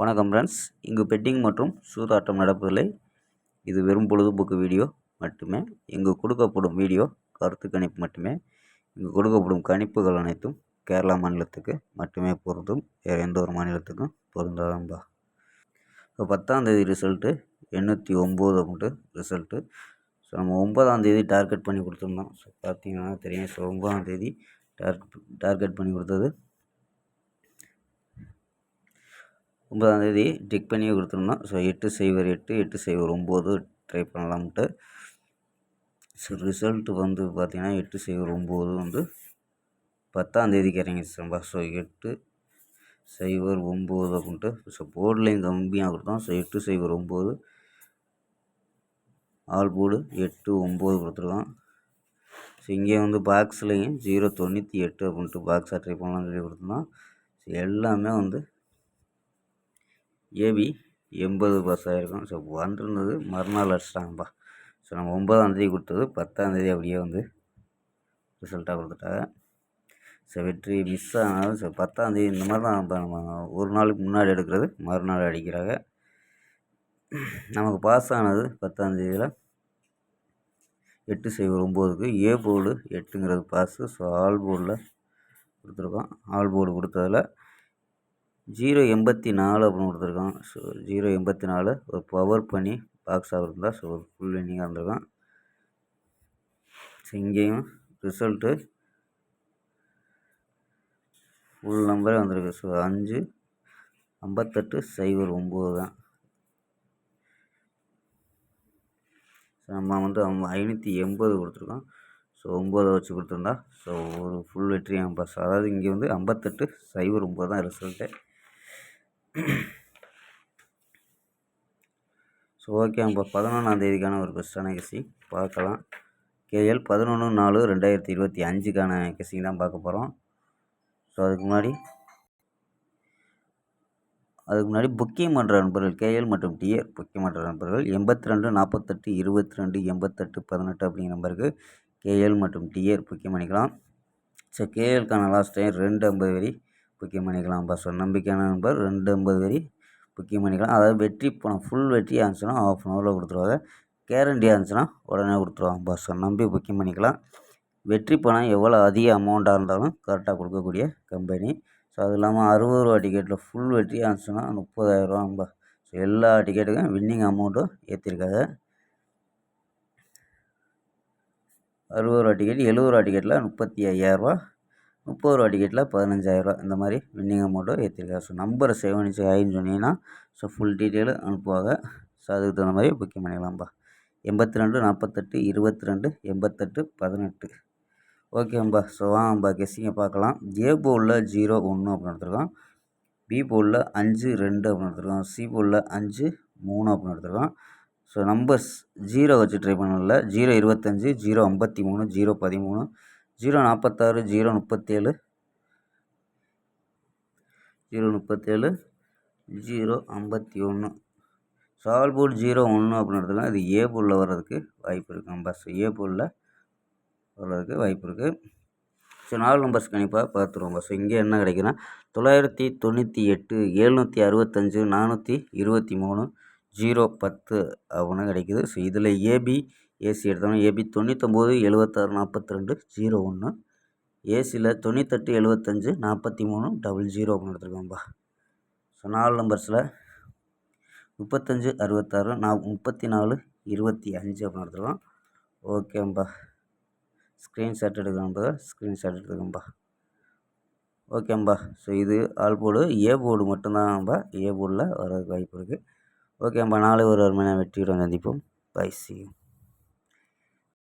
வணக்கம் ஃப்ரெண்ட்ஸ் இங்கு பெட்டிங் மற்றும் சூதாட்டம் நடப்பதில்லை. இது வெறும் பொழுதுபோக்கு வீடியோ மட்டுமே. இங்கு கொடுக்கப்படும் வீடியோ கருத்து கணிப்பு மட்டுமே. இங்கு கொடுக்கப்படும் கணிப்புகள் அனைத்தும் கேரளா மாநிலத்துக்கு மட்டுமே பொருந்தும். வேறு எந்த ஒரு மாநிலத்துக்கும் பொருந்தாதான்பா இப்போ பத்தாந்தேதி ரிசல்ட்டு எண்ணூற்றி ஒம்பது அப்படின்ட்டு ரிசல்ட்டு ஸோ நம்ம ஒன்பதாந்தேதி டார்கெட் பண்ணி கொடுத்துருந்தோம். ஸோ பார்த்தீங்கன்னா தெரியும். ஸோ ஒம்பதாந்தேதி டார்கெட் டார்கெட் பண்ணி கொடுத்தது ஒன்பதாந்தேதி டிக் பண்ணி கொடுத்துருந்தோம் ஸோ எட்டு சைவர் எட்டு எட்டு சைவர் ஒம்பது ட்ரை பண்ணலாம்ட்டு. ஸோ ரிசல்ட்டு வந்து பார்த்திங்கன்னா எட்டு சைவர் ஒம்பது வந்து பத்தாந்தேதிக்கு இறங்கிடுச்சுப்பா ஸோ எட்டு சைவர் ஒம்பது அப்படின்ட்டு ஸோ போர்ட்லையும் கம்மியாக கொடுத்தோம். ஸோ எட்டு சைவர் ஒம்பது ஆல் போர்டு எட்டு ஒம்பது கொடுத்துருக்கோம். ஸோ இங்கே வந்து பாக்ஸ்லேயும் ஜீரோ தொண்ணூற்றி எட்டு அப்படின்ட்டு பாக்ஸாக ட்ரை பண்ணலாம்னு சொல்லி கொடுத்துருந்தோம். ஸோ எல்லாமே வந்து ஏபி எண்பது பாஸ் ஆகிருக்கும் ஸோ வந்திருந்தது. மறுநாள் அடிச்சிட்டாங்கப்பா. ஸோ நம்ம ஒன்பதாந்தேதி கொடுத்தது. பத்தாந்தேதி அப்படியே வந்து ரிசல்ட்டாக கொடுத்துட்டாங்க. ஸோ வெற்றி மிஸ் ஆனாலும் ஸோ பத்தாந்தேதி இந்த மாதிரி தான் இப்போ நம்ம ஒரு நாளுக்கு முன்னாடி எடுக்கிறது. மறுநாள் அடிக்கிறாங்க. நமக்கு பாஸ் ஆனது பத்தாந்தேதியில் எட்டு சைபர் ஒம்போதுக்கு ஏ போர்டு எட்டுங்கிறது பாஸு ஸோ ஆல் போர்டில் கொடுத்துருக்கோம். ஆல் போர்டு கொடுத்ததில் ஜீரோ எண்பத்தி நாலு அப்படின்னு கொடுத்துருக்கான். ஸோ ஜீரோ எண்பத்தி நாலு ஒரு பவர் பண்ணி பாக்ஸ் ஆகிருந்தா ஸோ ஒரு ஃபுல் இன்னிங்காக இருந்திருக்கான். ஸோ இங்கேயும் ரிசல்ட்டு ஃபுல் நம்பரே வந்திருக்கு. ஸோ அஞ்சு ஐம்பத்தெட்டு சைபர் ஒம்பது தான். ஸோ நம்ம வந்து ஐநூற்றி எண்பது கொடுத்துருக்கோம் ஸோ ஒம்பதை வச்சு கொடுத்துருந்தா ஸோ ஒரு ஃபுல் வெற்றி பாஸ். அதாவது இங்கே வந்து ஐம்பத்தெட்டு சைபர் ஒம்பது தான் ரிசல்ட்டு ஸோ ஓகே இப்போ பதினொன்றாந்தேதிக்கான ஒரு பெஸ்ட்டான கெஸ்ஸிங் பார்க்கலாம். கேஎல் பதினொன்று நாலு ரெண்டாயிரத்தி இருபத்தி அஞ்சுக்கான கெஸ்ஸிங் தான் பார்க்க போகிறோம் ஸோ அதுக்கு முன்னாடி அதுக்கு முன்னாடி புக்கிங் பண்ணுற நண்பர்கள் கேஎல் மற்றும் டிஏ புக்கிங் பண்ணுற நண்பர்கள் எண்பத்தி ரெண்டு நாற்பத்தெட்டு இருபத்தி ரெண்டு எண்பத்தெட்டு பதினெட்டு அப்படிங்கிற நம்பருக்கு கேஎல் மற்றும் டிஏர் புக்கிங் பண்ணிக்கலாம். ஸோ கேஎல்கான லாஸ்ட் டைம் ரெண்டு ஐம்பது வரி. புக்கிங் பண்ணிக்கலாம் பஸ் நம்பிக்கையான நண்பர் ரெண்டு ஐம்பது வரி புக்கிங் பண்ணிக்கலாம் அதாவது வெற்றி பணம் ஃபுல் வெற்றி ஆச்சுன்னா ஆஃப் அன் ஹவரில் கொடுத்துருவாங்க. கேரண்டி ஆச்சுன்னா உடனே கொடுத்துருவாங்க பஸ் நம்பி புக்கிங் பண்ணிக்கலாம் வெற்றி பணம் எவ்வளோ அதிக அமௌண்ட்டாக இருந்தாலும் கரெக்டாக கொடுக்கக்கூடிய கம்பெனி ஸோ அது இல்லாமல் அறுபது ரூபா டிக்கெட்டில் ஃபுல் வெற்றி ஆச்சுன்னா முப்பதாயிரரூவா ஸோ எல்லா டிக்கெட்டுக்கும் வின்னிங் அமௌண்ட்டும் ஏற்றிருக்காங்க அறுபது ரூபா டிக்கெட் எழுபது ரூபா டிக்கெட்டில் முப்பத்தி ஐயாயிரரூவா முப்பது ரூபா டிக்கெட்டில் பதினஞ்சாயிரரூவா இந்த மாதிரி வின்னிங் அமௌண்ட்டும் ஏற்றிருக்காரு ஸோ நம்பரை சேவ் பண்ணி ஆயின்னு சொன்னீங்கன்னா ஸோ ஃபுல் டீட்டெயிலு அனுப்புவாங்க. ஸோ அதுக்கு தகுந்த மாதிரி புக்கிங் பண்ணிக்கலாம்ப்பா எண்பத்தி ரெண்டு நாற்பத்தெட்டு இருபத்தி ரெண்டு எண்பத்தெட்டு பதினெட்டு ஓகேம்பா ஸோ வாங்கம்பா கெஸ்ஸிங்கை பார்க்கலாம். ஏ போலில் ஜீரோ ஒன்று அப்படின்னு எடுத்துருக்கோம் பி போலில் அஞ்சு ரெண்டு அப்படின்னு எடுத்துருக்கோம் சி போலில் அஞ்சு மூணு அப்படின்னு எடுத்துருக்கோம் ஸோ நம்பர்ஸ் ஜீரோ வச்சு ட்ரை பண்ணல. ஜீரோ இருபத்தஞ்சி ஜீரோ ஐம்பத்தி மூணு ஜீரோ பதிமூணு. ஜீரோ நாற்பத்தாறு ஜீரோ முப்பத்தேழு. ஜீரோ முப்பத்தேழு ஜீரோ ஐம்பத்தி ஒன்று சால் போர்டு ஜீரோ ஒன்று அப்படின்றதுல இது ஏ போலில் வர்றதுக்கு வாய்ப்பு இருக்குது பஸ் ஏ போலில் வர்றதுக்கு வாய்ப்பு இருக்குது ஸோ நாலு நம்பர்ஸ் கண்டிப்பாக பார்த்துருவோம். பஸ் இங்கே என்ன கிடைக்குன்னா தொள்ளாயிரத்தி தொண்ணூற்றி எட்டு எழுநூற்றி அறுபத்தஞ்சு நானூற்றி இருபத்தி மூணு ஜீரோ பத்து அப்படின்னு கிடைக்குது. ஸோ இதில் ஏபி ஏசி எடுத்தோம்னா ஏபி தொண்ணூத்தொம்பது எழுபத்தாறு நாற்பத்தி ரெண்டு ஜீரோ ஒன்று ஏசியில் தொண்ணூத்தெட்டு எழுபத்தஞ்சு நாற்பத்தி மூணு டபுள் ஜீரோ அப்படின்னு எடுத்துருக்கோம்ப்பா ஸோ நாலு நம்பர்ஸில் முப்பத்தஞ்சு அறுபத்தாறு நா முப்பத்தி நாலு இருபத்தி அஞ்சு அப்படின்னு எடுத்துருக்கோம் ஓகேம்பா. ஸ்க்ரீன்ஷாட் எடுக்கணும்பா ஸ்க்ரீன்ஷாட் எடுத்துக்கோம்பா ஓகேம்பா. ஸோ இது ஆல் போர்டு ஏ போர்டு மட்டும்தான்பா ஏ போர்டில் வர வாய்ப்பு இருக்குது ஓகேம்பா. நாளை ஒரு அருமையான நேரம் வெற்றியுடன் சந்திப்போம். By C